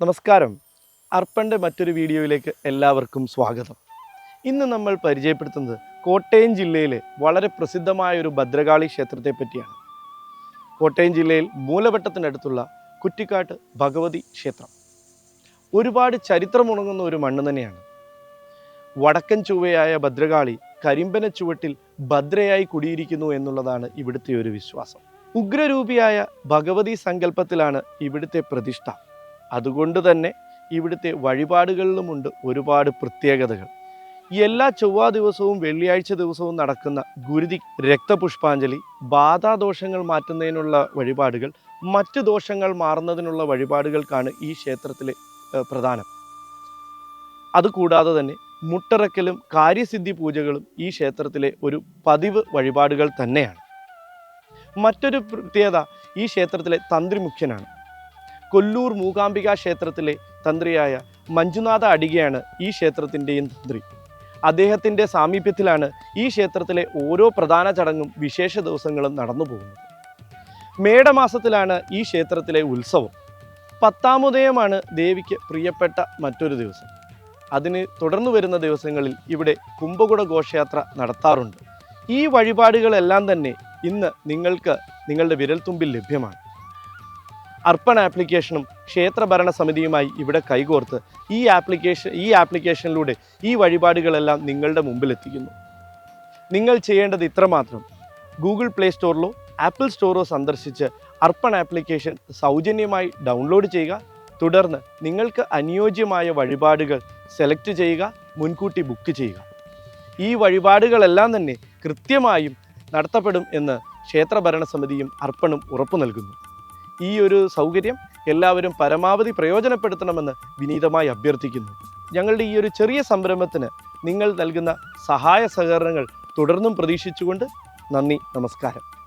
നമസ്കാരം. അർപ്പന്റെ മറ്റൊരു വീഡിയോയിലേക്ക് എല്ലാവർക്കും സ്വാഗതം. ഇന്ന് നമ്മൾ പരിചയപ്പെടുത്തുന്നത് കോട്ടയം ജില്ലയിലെ വളരെ പ്രസിദ്ധമായ ഒരു ഭദ്രകാളി ക്ഷേത്രത്തെ പറ്റിയാണ്. കോട്ടയം ജില്ലയിൽ മൂലവട്ടത്തിനടുത്തുള്ള കുറ്റിക്കാട്ട് ഭഗവതി ക്ഷേത്രം. ഒരുപാട് ചരിത്രമുണങ്ങുന്ന ഒരു മണ്ണ് തന്നെയാണ്. വടക്കൻ ചുവയായ ഭദ്രകാളി കരിമ്പന ചുവട്ടിൽ ഭദ്രയായി കുടിയിരിക്കുന്നു എന്നുള്ളതാണ് ഇവിടുത്തെ ഒരു വിശ്വാസം. ഉഗ്രരൂപിയായ ഭഗവതി സങ്കല്പത്തിലാണ് ഇവിടുത്തെ പ്രതിഷ്ഠ. അതുകൊണ്ട് തന്നെ ഇവിടുത്തെ വഴിപാടുകളിലുമുണ്ട് ഒരുപാട് പ്രത്യേകതകൾ. എല്ലാ ചൊവ്വാ ദിവസവും വെള്ളിയാഴ്ച ദിവസവും നടക്കുന്ന ഗുരുതി രക്തപുഷ്പാഞ്ജലി ബാധാദോഷങ്ങൾ മാറ്റുന്നതിനുള്ള വഴിപാടുകൾ മറ്റ് ദോഷങ്ങൾ മാറുന്നതിനുള്ള വഴിപാടുകൾക്കാണ് ഈ ക്ഷേത്രത്തിലെ പ്രധാനം. അതുകൂടാതെ തന്നെ മുട്ടറക്കലും കാര്യസിദ്ധി പൂജകളും ഈ ക്ഷേത്രത്തിലെ ഒരു പതിവ് വഴിപാടുകൾ തന്നെയാണ്. മറ്റൊരു പ്രത്യേകത ഈ ക്ഷേത്രത്തിലെ തന്ത്രി മുഖ്യനാണ് കൊല്ലൂർ മൂകാംബിക ക്ഷേത്രത്തിലെ തന്ത്രിയായ മഞ്ജുനാഥ അടികയാണ് ഈ ക്ഷേത്രത്തിന്റെയും തന്ത്രി. അദ്ദേഹത്തിന്റെ സാമീപ്യത്തിലാണ് ഈ ക്ഷേത്രത്തിലെ ഓരോ പ്രധാന ചടങ്ങും വിശേഷ ദിവസങ്ങളും നടന്നു പോകുന്നത്. മേടമാസത്തിലാണ് ഈ ക്ഷേത്രത്തിലെ ഉത്സവം. പത്താമുദയമാണ് ദേവിക്ക് പ്രിയപ്പെട്ട മറ്റൊരു ദിവസം. അതിന് തുടർന്നു വരുന്ന ദിവസങ്ങളിൽ ഇവിടെ കുംഭകുട ഘോഷയാത്ര നടത്താറുണ്ട്. ഈ വഴിപാടുകളെല്ലാം തന്നെ ഇന്ന് നിങ്ങൾക്ക് നിങ്ങളുടെ വിരൽത്തുമ്പിൽ ലഭ്യമാണ്. അർപ്പൺ ആപ്ലിക്കേഷനും ക്ഷേത്ര ഭരണ സമിതിയുമായി ഇവിടെ കൈകോർത്ത് ഈ ആപ്ലിക്കേഷൻ ഈ ആപ്ലിക്കേഷനിലൂടെ ഈ വഴിപാടുകളെല്ലാം നിങ്ങളുടെ മുമ്പിലെത്തിക്കുന്നു. നിങ്ങൾ ചെയ്യേണ്ടത് ഇത്രമാത്രം. ഗൂഗിൾ പ്ലേ സ്റ്റോറിലോ ആപ്പിൾ സ്റ്റോറോ സന്ദർശിച്ച് അർപ്പൺ ആപ്ലിക്കേഷൻ സൗജന്യമായി ഡൗൺലോഡ് ചെയ്യുക. തുടർന്ന് നിങ്ങൾക്ക് അനുയോജ്യമായ വഴിപാടുകൾ സെലക്ട് ചെയ്യുക മുൻകൂട്ടി ബുക്ക് ചെയ്യുക. ഈ വഴിപാടുകളെല്ലാം തന്നെ കൃത്യമായും നടത്തപ്പെടും എന്ന് ക്ഷേത്ര ഭരണസമിതിയും അർപ്പണും ഉറപ്പു നൽകുന്നു ഈ ഒരു സൗകര്യം എല്ലാവരും പരമാവധി പ്രയോജനപ്പെടുത്തണമെന്ന് വിനീതമായി അഭ്യർത്ഥിക്കുന്നു. ഞങ്ങളുടെ ഈ ഒരു ചെറിയ സംരംഭത്തിന് നിങ്ങൾ നൽകുന്ന സഹായ സഹകരണങ്ങൾ തുടർന്നും പ്രതീക്ഷിച്ചുകൊണ്ട് നന്ദി നമസ്കാരം.